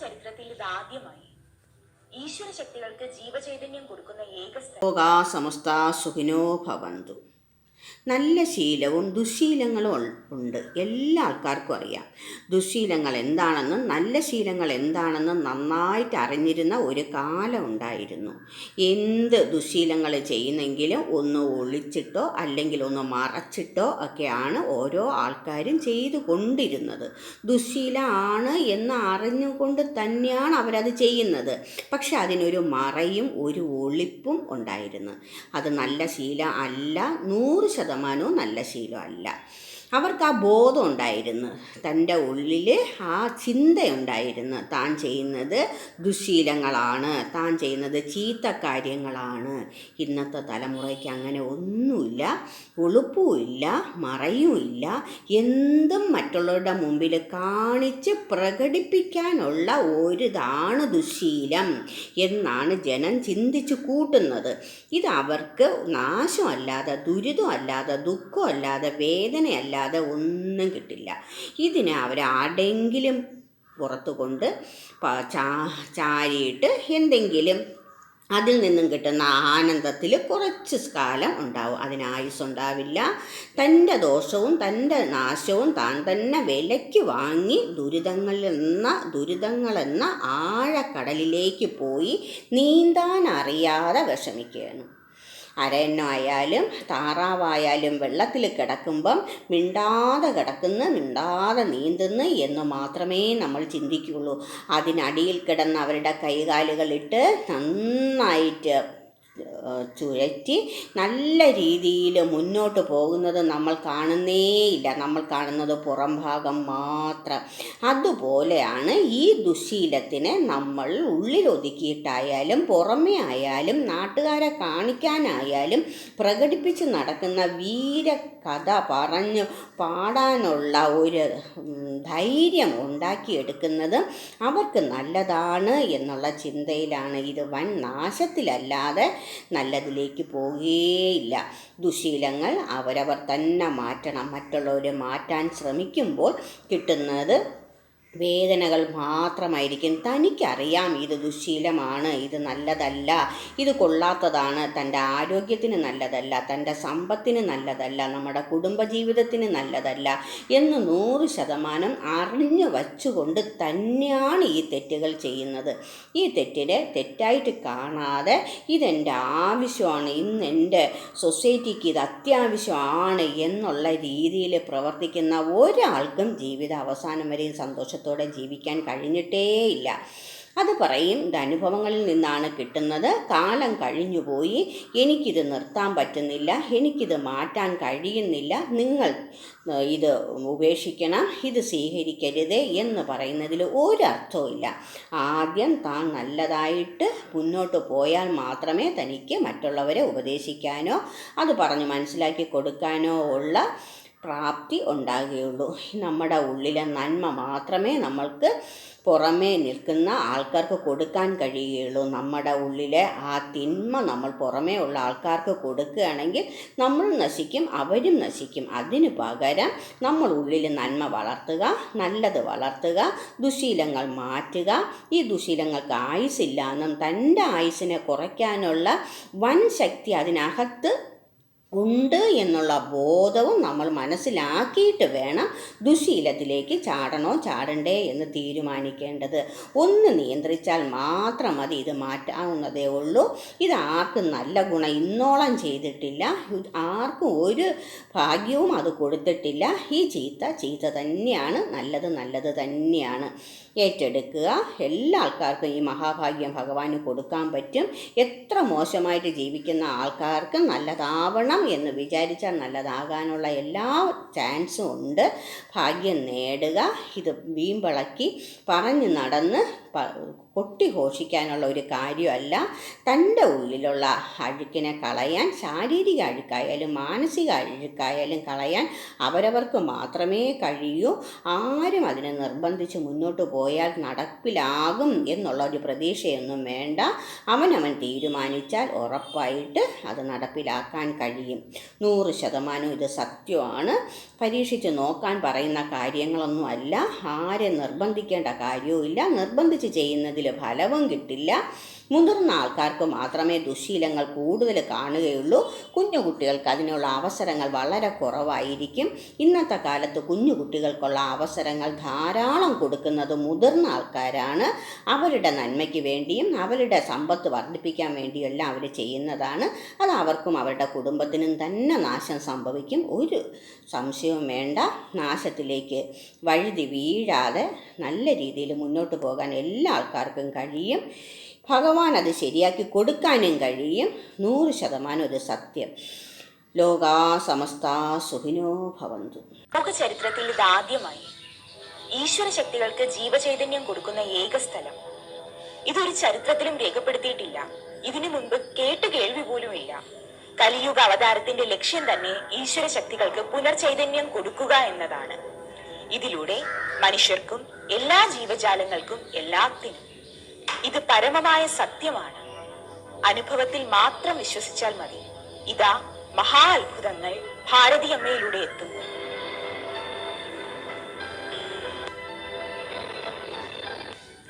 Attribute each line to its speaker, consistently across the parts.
Speaker 1: ചരിത്രത്തിൽ ഇത് ഈശ്വര ശക്തികൾക്ക് ജീവചൈതന്യം കൊടുക്കുന്ന ഏക
Speaker 2: സമസ്ത സുഖിനോ ഭവന്തു. നല്ല ശീലവും ദുശീലങ്ങളും ഉണ്ട്. എല്ലാ ആൾക്കാർക്കും അറിയാം. ദുശീലങ്ങൾ എന്താണെന്നും നല്ല ശീലങ്ങൾ എന്താണെന്നും നന്നായിട്ട് അറിഞ്ഞിരുന്ന ഒരു കാലം ഉണ്ടായിരുന്നു. എന്ത് ദുശീലങ്ങൾ ചെയ്യുന്നെങ്കിലും ഒന്ന് ഒളിച്ചിട്ടോ അല്ലെങ്കിൽ ഒന്ന് മറച്ചിട്ടോ ഒക്കെയാണ് ഓരോ ആൾക്കാരും ചെയ്തു കൊണ്ടിരുന്നത്. ദുശീലമാണ് എന്ന് അറിഞ്ഞുകൊണ്ട് തന്നെയാണ് അവരത് ചെയ്യുന്നത്. പക്ഷെ അതിനൊരു മറയും ഒരു ഒളിപ്പും ഉണ്ടായിരുന്നു. അത് നല്ല ശീലം അല്ല. നൂറ് ശതമാനവും നല്ല ശീലമല്ല. അവർക്ക് ആ ബോധം ഉണ്ടായിരുന്നു തന്റെ ഉള്ളിൽ ആ ചിന്തയുണ്ടായിരുന്നു. താൻ ചെയ്യുന്നത് ദുശീലങ്ങളാണ്. താൻ ചെയ്യുന്നത് ചീത്ത കാര്യങ്ങളാണ്. ഇന്നത്തെ തലമുറയ്ക്ക് അങ്ങനെ ഒന്നുമില്ല. ഒളുപ്പുമില്ല. മറയുമില്ല. എന്തും മറ്റുള്ളവരുടെ മുമ്പിൽ കാണിച്ച് പ്രകടിപ്പിക്കാനുള്ള ഒരിതാണ് ദുശീലം എന്നാണ് ജനം ചിന്തിച്ചു കൂട്ടുന്നത്. ഇത് അവർക്ക് നാശമല്ലാതെ ദുരിതമല്ലാതെ ദുഃഖമല്ലാതെ വേദനയല്ലാതെ ഒന്നും കിട്ടില്ല. ഇതിനെ ആടെങ്കിലും പുറത്തു കൊണ്ട് ചാരിയിട്ട് എന്തെങ്കിലും അതിൽ നിന്നും കിട്ടുന്ന ആനന്ദത്തിൽ കുറച്ച് കാലം ഉണ്ടാവും. അതിന് ഉണ്ടാവില്ല തന്റെ ദോഷവും തന്റെ നാശവും താൻ തന്നെ വിലയ്ക്ക് വാങ്ങി ദുരിതങ്ങളെന്ന ദുരിതങ്ങളെന്ന ആഴക്കടലിലേക്ക് പോയി നീന്താൻ അറിയാതെ വിഷമിക്കുകയാണ്. അരയണ്ണമായാലും താറാവായാലും വെള്ളത്തിൽ കിടക്കുമ്പം മിണ്ടാതെ കിടക്കുന്നു മിണ്ടാതെ നീന്തുന്നു എന്ന് മാത്രമേ നമ്മൾ ചിന്തിക്കുകയുള്ളൂ അതിനടിയിൽ കിടന്ന് അവരുടെ കൈകാലുകളിട്ട് നന്നായിട്ട് ചുഴറ്റി നല്ല രീതിയിൽ മുന്നോട്ട് പോകുന്നത് നമ്മൾ കാണുന്നേയില്ല. നമ്മൾ കാണുന്നത് പുറം ഭാഗം മാത്രം. അതുപോലെയാണ് ഈ ദുശീലത്തിനെ നമ്മൾ ഉള്ളിൽ ഒതുക്കിയിട്ടായാലും പുറമേ ആയാലും നാട്ടുകാരെ കാണിക്കാനായാലും പ്രകടിപ്പിച്ച് നടക്കുന്ന വീര കഥ പറഞ്ഞു പാടാനുള്ള ഒരു ധൈര്യം ഉണ്ടാക്കിയെടുക്കുന്നത് അവർക്ക് നല്ലതാണ് എന്നുള്ള ചിന്തയിലാണ്. ഇത് വൻ നാശത്തിലല്ലാതെ നല്ലതിലേക്ക് പോവുകയില്ല ദുശീലങ്ങൾ അവരവർ തന്നെ മാറ്റണം. മറ്റുള്ളവരെ മാറ്റാൻ ശ്രമിക്കുമ്പോൾ കിട്ടുന്നത് വേദനകൾ മാത്രമായിരിക്കും. തനിക്കറിയാം ഇത് ദുശീലമാണ് ഇത് നല്ലതല്ല ഇത് കൊള്ളാത്തതാണ്. തന്റെ ആരോഗ്യത്തിന് നല്ലതല്ല തന്റെ സമ്പത്തിന് നല്ലതല്ല നമ്മുടെ കുടുംബജീവിതത്തിന് നല്ലതല്ല എന്ന് നൂറ് ശതമാനം അറിഞ്ഞു വച്ചുകൊണ്ട് തന്നെയാണ് ഈ തെറ്റുകൾ ചെയ്യുന്നത്. ഈ തെറ്റിനെ തെറ്റായിട്ട് കാണാതെ ഇതെന്റെ ആവശ്യമാണ് ഇന്ന് എന്റെ സൊസൈറ്റിക്ക് ഇത് അത്യാവശ്യമാണ് എന്നുള്ള രീതിയിൽ പ്രവർത്തിക്കുന്ന ഒരാൾക്കും ജീവിത അവസാനം വരെയും സന്തോഷത്തോടെ ജീവിക്കാൻ കഴിഞ്ഞിട്ടേയില്ല. അത് പറയും ഇത് അനുഭവങ്ങളിൽ നിന്നാണ് കിട്ടുന്നത്. കാലം കഴിഞ്ഞുപോയി എനിക്കിത് നിർത്താൻ പറ്റുന്നില്ല. എനിക്കിത് മാറ്റാൻ കഴിയുന്നില്ല. നിങ്ങൾ ഇത് ഉപേക്ഷിക്കണം. ഇത് സ്വീകരിക്കരുത് എന്ന് പറയുന്നതിൽ ഒരർത്ഥവുമില്ല ആദ്യം താൻ നല്ലതായിട്ട് മുന്നോട്ട് പോയാൽ മാത്രമേ തനിക്ക് മറ്റുള്ളവരെ ഉപദേശിക്കാനോ അത് പറഞ്ഞ് മനസ്സിലാക്കി കൊടുക്കാനോ ഉള്ള പ്രാപ്തി ഉണ്ടാകുകയുള്ളൂ. നമ്മുടെ ഉള്ളിലെ നന്മ മാത്രമേ നമ്മൾക്ക് പുറമേ നിൽക്കുന്ന ആൾക്കാർക്ക് കൊടുക്കാൻ കഴിയുകയുള്ളൂ. നമ്മുടെ ഉള്ളിലെ ആ തിന്മ നമ്മൾ പുറമേ ഉള്ള ആൾക്കാർക്ക് കൊടുക്കുകയാണെങ്കിൽ നമ്മൾ നശിക്കും അവരും നശിക്കും. അതിന് പകരം നമ്മൾ ഉള്ളിൽ നന്മ വളർത്തുക നല്ലത് വളർത്തുക ദുശീലങ്ങൾ മാറ്റുക. ഈ ദുശീലങ്ങൾക്ക് ആയുസില്ല തന്റെ ആയുസിനെ കുറയ്ക്കാനുള്ള വൻ ശക്തി അതിനകത്ത് ഉണ്ട് എന്നുള്ള ബോധവും നമ്മൾ മനസ്സിലാക്കിയിട്ട് വേണം ദുശീലത്തിലേക്ക് ചാടണോ ചാടണ്ടേ എന്ന് തീരുമാനിക്കേണ്ടത്. ഒന്ന് നിയന്ത്രിച്ചാൽ മാത്രം മതി ഇത് മാറ്റാവുന്നതേ ഉള്ളൂ. ഇത് ആർക്കും നല്ല ഗുണം ഇന്നോളം ചെയ്തിട്ടില്ല. ആർക്കും ഒരു ഭാഗ്യവും അത് കൊടുത്തിട്ടില്ല. ഈ ചീത്ത ചീത്ത തന്നെയാണ്. നല്ലത് നല്ലത് തന്നെയാണ്. ഏറ്റെടുക്കുക. എല്ലാ ആൾക്കാർക്കും ഈ മഹാഭാഗ്യം ഭഗവാന് കൊടുക്കാൻ പറ്റും. എത്ര മോശമായിട്ട് ജീവിക്കുന്ന ആൾക്കാർക്ക് നല്ലതാവണം എന്ന് വിചാരിച്ചാൽ നല്ലതാകാനുള്ള എല്ലാ ചാൻസും ഉണ്ട്. ഭാഗ്യം നേടുക. ഇത് വീമ്പിളക്കി പറഞ്ഞു നടന്ന് പ- കൊട്ടിഘോഷിക്കാനുള്ള ഒരു കാര്യമല്ല. തന്റെ ഉള്ളിലുള്ള അഴുക്കിനെ കളയാൻ ശാരീരിക അഴുക്കായാലും മാനസിക അഴുക്കായാലും കളയാൻ അവരവർക്ക് മാത്രമേ കഴിയൂ. ആരും അതിനെ നിർബന്ധിച്ച് മുന്നോട്ട് പോയാൽ നടപ്പിലാകും എന്നുള്ള ഒരു പ്രതീക്ഷയൊന്നും വേണ്ട. അവനവൻ തീരുമാനിച്ചാൽ ഉറപ്പായിട്ട് അത് നടപ്പിലാക്കാൻ കഴിയും. നൂറ് ശതമാനം ഇത് സത്യമാണ്. പരീക്ഷിച്ച് നോക്കാൻ പറയുന്ന കാര്യങ്ങളൊന്നും അല്ല. ആരെ നിർബന്ധിക്കേണ്ട കാര്യവുമില്ല. നിർബന്ധിച്ച് ചെയ്യുന്നതിൽ ഫലവും കിട്ടില്ല. മുതിർന്ന ആൾക്കാർക്ക് മാത്രമേ ദുശീലങ്ങൾ കൂടുതൽ കാണുകയുള്ളൂ. കുഞ്ഞു കുട്ടികൾക്ക് അതിനുള്ള അവസരങ്ങൾ വളരെ കുറവായിരിക്കും. ഇന്നത്തെ കാലത്ത് കുഞ്ഞു കുട്ടികൾക്കുള്ള അവസരങ്ങൾ ധാരാളം കൊടുക്കുന്നത് മുതിർന്ന ആൾക്കാരാണ്. അവരുടെ നന്മയ്ക്ക് വേണ്ടിയും അവരുടെ സമ്പത്ത് വർദ്ധിപ്പിക്കാൻ വേണ്ടിയെല്ലാം അവർ ചെയ്യുന്നതാണ്. അത് അവർക്കും അവരുടെ കുടുംബത്തിനും തന്നെ നാശം സംഭവിക്കും. ഒരു സംശയവും വേണ്ട. നാശത്തിലേക്ക് വഴുതി വീഴാതെ നല്ല രീതിയിൽ മുന്നോട്ട് പോകാൻ എല്ലാ ആൾക്കാർക്കും കഴിയും. ഭഗവാൻ അത് ശരിയാക്കി കൊടുക്കാനും കഴിയും. നൂറ് ശതമാനം ഒരു സത്യം. ലോകാ സമസ്ത സുഖിനോ ഭവന്തു.
Speaker 1: ലോക ചരിത്രത്തിൽ ഇത് ആദ്യമായി. ഈശ്വര ശക്തികൾക്ക് ജീവചൈതന്യം കൊടുക്കുന്ന ഏക സ്ഥലം. ഇതൊരു ചരിത്രത്തിലും രേഖപ്പെടുത്തിയിട്ടില്ല. ഇതിനു മുൻപ് കേട്ട് കേൾവി പോലുമില്ല കലിയുഗ അവതാരത്തിന്റെ ലക്ഷ്യം തന്നെ ഈശ്വര ശക്തികൾക്ക് പുനർചൈതന്യം കൊടുക്കുക എന്നതാണ്. ഇതിലൂടെ മനുഷ്യർക്കും എല്ലാ ജീവജാലങ്ങൾക്കും എല്ലാത്തിനും ഇത് പരമമായ സത്യമാണ്. അനുഭവത്തിൽ മാത്രം വിശ്വസിച്ചാൽ മതി. ഇതാ മഹാ അത്ഭുതങ്ങൾ ഭാരതിയമ്മയിലൂടെ എത്തുന്നു.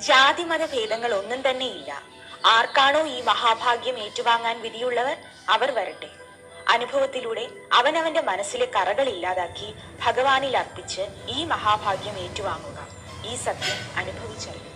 Speaker 1: ജാതിമത ഭേദങ്ങൾ ഒന്നും തന്നെ ഇല്ല. ആർക്കാണോ ഈ മഹാഭാഗ്യം ഏറ്റുവാങ്ങാൻ വിധിയുള്ളവർ അവർ വരട്ടെ. അനുഭവത്തിലൂടെ അവനവന്റെ മനസ്സിലെ കറകൾ ഇല്ലാതാക്കി ഭഗവാനിൽ അർപ്പിച്ച് ഈ മഹാഭാഗ്യം ഏറ്റുവാങ്ങുക. ഈ സത്യം അനുഭവിച്ചറിയുക.